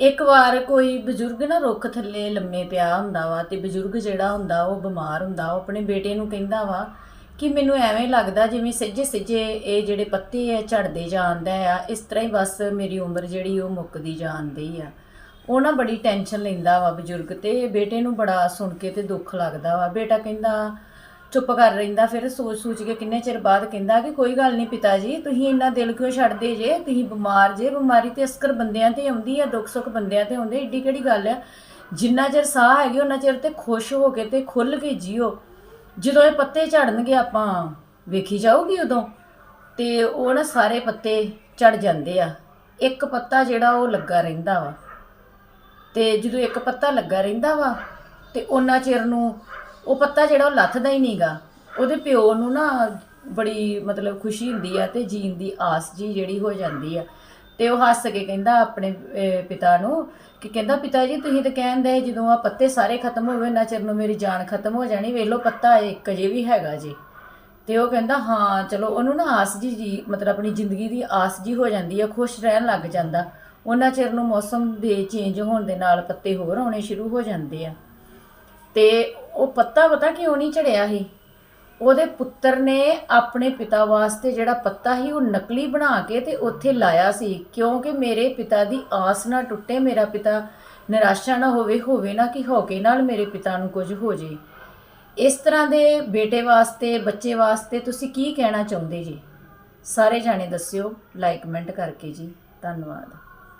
ਇੱਕ ਵਾਰ ਕੋਈ ਬਜ਼ੁਰਗ ਨਾ ਰੁੱਖ ਥੱਲੇ ਲੰਮੇ ਪਿਆ ਹੁੰਦਾ ਵਾ ਤੇ ਬਜ਼ੁਰਗ ਜਿਹੜਾ ਹੁੰਦਾ ਉਹ ਬਿਮਾਰ ਹੁੰਦਾ, ਉਹ ਆਪਣੇ ਬੇਟੇ ਨੂੰ ਕਹਿੰਦਾ ਵਾ ਕਿ ਮੈਨੂੰ ਐਵੇਂ ਲੱਗਦਾ ਜਿਵੇਂ ਸਿੱਜੇ ਸਿੱਜੇ ਇਹ ਜਿਹੜੇ ਪੱਤੇ ਆ ਝੜਦੇ ਜਾਂਦੇ ਆ, ਇਸ ਤਰ੍ਹਾਂ ਹੀ ਬਸ ਮੇਰੀ ਉਮਰ ਜਿਹੜੀ ਉਹ ਮੁੱਕਦੀ ਜਾਂਦੀ ਆ। ਉਹ ਨਾ ਬੜੀ ਟੈਨਸ਼ਨ ਲੈਂਦਾ ਵਾ ਬਜ਼ੁਰਗ ਤੇ, ਬੇਟੇ ਨੂੰ ਬੜਾ ਸੁਣ ਕੇ ਤੇ ਦੁੱਖ ਲੱਗਦਾ ਵਾ। ਬੇਟਾ ਕਹਿੰਦਾ ਚੁੱਪ ਕਰ ਰਹਿੰਦਾ, ਫਿਰ ਸੋਚ ਸੋਚ ਕੇ ਕਿੰਨੇ ਚਿਰ ਬਾਅਦ ਕਹਿੰਦਾ ਕਿ ਕੋਈ ਗੱਲ ਨਹੀਂ ਪਿਤਾ ਜੀ, ਤੁਸੀਂ ਇੰਨਾ ਦਿਲ ਕਿਉਂ ਛੱਡਦੇ ਜੇ? ਤੁਸੀਂ ਬਿਮਾਰ ਜੇ, ਬਿਮਾਰੀ ਤੇ ਅਸਕਰ ਬੰਦਿਆਂ ਤੇ ਆਉਂਦੀ ਆ ਦੁੱਖ ਸੁੱਖ ਬੰਦਿਆਂ ਤੇ ਆਉਂਦੇ, ਏਡੀ ਕਿਹੜੀ ਗੱਲ ਆ? ਜਿੰਨਾ ਚਿਰ ਸਾਹ ਹੈਗੀ, ਉਹਨਾਂ ਚਿਰ ਤੇ ਖੁਸ਼ ਹੋ ਕੇ ਤੇ ਖੁੱਲ ਕੇ ਜੀਓ। ਜਦੋਂ ਇਹ ਪੱਤੇ ਝੜਨਗੇ, ਆਪਾਂ ਵੇਖੀ ਜਾਊਗੀ ਉਦੋਂ। ਤੇ ਉਹ ਨਾ ਸਾਰੇ ਪੱਤੇ ਝੜ ਜਾਂਦੇ ਆ। ਇੱਕ ਪੱਤਾ ਜਿਹੜਾ ਉਹ ਲੱਗਾ ਰਹਿੰਦਾ ਵਾ। ਤੇ ਜਦੋਂ ਇੱਕ ਪੱਤਾ ਲੱਗਾ ਰਹਿੰਦਾ ਵਾ, ਤੇ ਉਹਨਾਂ ਚਿਰ ਨੂੰ ਉਹ ਪੱਤਾ ਜਿਹੜਾ ਉਹ ਲੱਥਦਾ ਹੀ ਨਹੀਂਗਾ ਉਹਦੇ ਪਿਓ ਨੂੰ ਨਾ ਬੜੀ ਮਤਲਬ ਖੁਸ਼ੀ ਹੁੰਦੀ ਆ ਤੇ ਜੀਣ ਦੀ ਆਸ ਜੀ ਜਿਹੜੀ ਹੋ ਜਾਂਦੀ ਆ। ਤੇ ਉਹ ਹੱਸ ਕੇ ਕਹਿੰਦਾ ਆਪਣੇ ਅਹ, ਪਿਤਾ ਨੂੰ ਕਿ ਕਹਿੰਦਾ ਪਿਤਾ ਜੀ ਤੁਸੀਂ ਤਾਂ ਕਹਿੰਦੇ ਜਦੋਂ ਆ ਪੱਤੇ ਸਾਰੇ ਖਤਮ ਹੋਵੇ ਨਾ ਚਿਰ ਨੂੰ ਮੇਰੀ ਜਾਨ ਖਤਮ ਹੋ ਜਾਣੀ। ਵੇਖ ਲਓ ਪੱਤਾ ਇੱਕ ਅਜੇ ਵੀ ਹੈਗਾ ਜੀ। ਤੇ ਉਹ ਕਹਿੰਦਾ ਹਾਂ ਚਲੋ। ਉਹਨੂੰ ਨਾ ਆਸ ਜੀ ਜੀ ਮਤਲਬ ਆਪਣੀ ਜ਼ਿੰਦਗੀ ਦੀ ਆਸ ਜੀ ਹੋ ਜਾਂਦੀ ਆ ਖੁਸ਼ ਰਹਿਣ ਲੱਗ ਜਾਂਦਾ। ਉਹਨਾਂ ਚਿਰ ਨੂੰ ਮੌਸਮ ਦੇ ਚੇਂਜ ਹੋਣ ਦੇ ਨਾਲ ਪੱਤੇ ਹੋਰ ਆਉਣੇ ਸ਼ੁਰੂ ਹੋ ਜਾਂਦੇ ਆ। ਤੇ ਉਹ ਪੱਤਾ ਪਤਾ ਕਿਉਂ ਨਹੀਂ ਝੜਿਆ ਸੀ? ਉਹਦੇ ਪੁੱਤਰ ਨੇ ਆਪਣੇ ਪਿਤਾ ਵਾਸਤੇ ਜਿਹੜਾ ਪੱਤਾ ਸੀ, ਉਹ ਨਕਲੀ ਬਣਾ ਕੇ ਤੇ ਉੱਥੇ ਲਾਇਆ ਸੀ। ਕਿਉਂਕਿ ਮੇਰੇ ਪਿਤਾ ਦੀ ਆਸ ਨਾ ਟੁੱਟੇ, ਮੇਰਾ ਪਿਤਾ ਨਿਰਾਸ਼ਾ ਨਾ ਹੋਵੇ ਹੋਵੇ ਨਾ ਕਿ ਹੋਕੇ ਨਾਲ ਮੇਰੇ ਪਿਤਾ ਨੂੰ ਕੁਝ ਹੋ ਜੇ। ਇਸ ਤਰ੍ਹਾਂ ਦੇ ਬੇਟੇ ਵਾਸਤੇ, ਬੱਚੇ ਵਾਸਤੇ ਤੁਸੀਂ ਕੀ ਕਹਿਣਾ ਚਾਹੁੰਦੇ ਜੀ? ਸਾਰੇ ਜਾਣੇ ਦੱਸਿਓ ਲਾਈਕ ਕਮੈਂਟ ਕਰਕੇ ਜੀ। ਧੰਨਵਾਦ।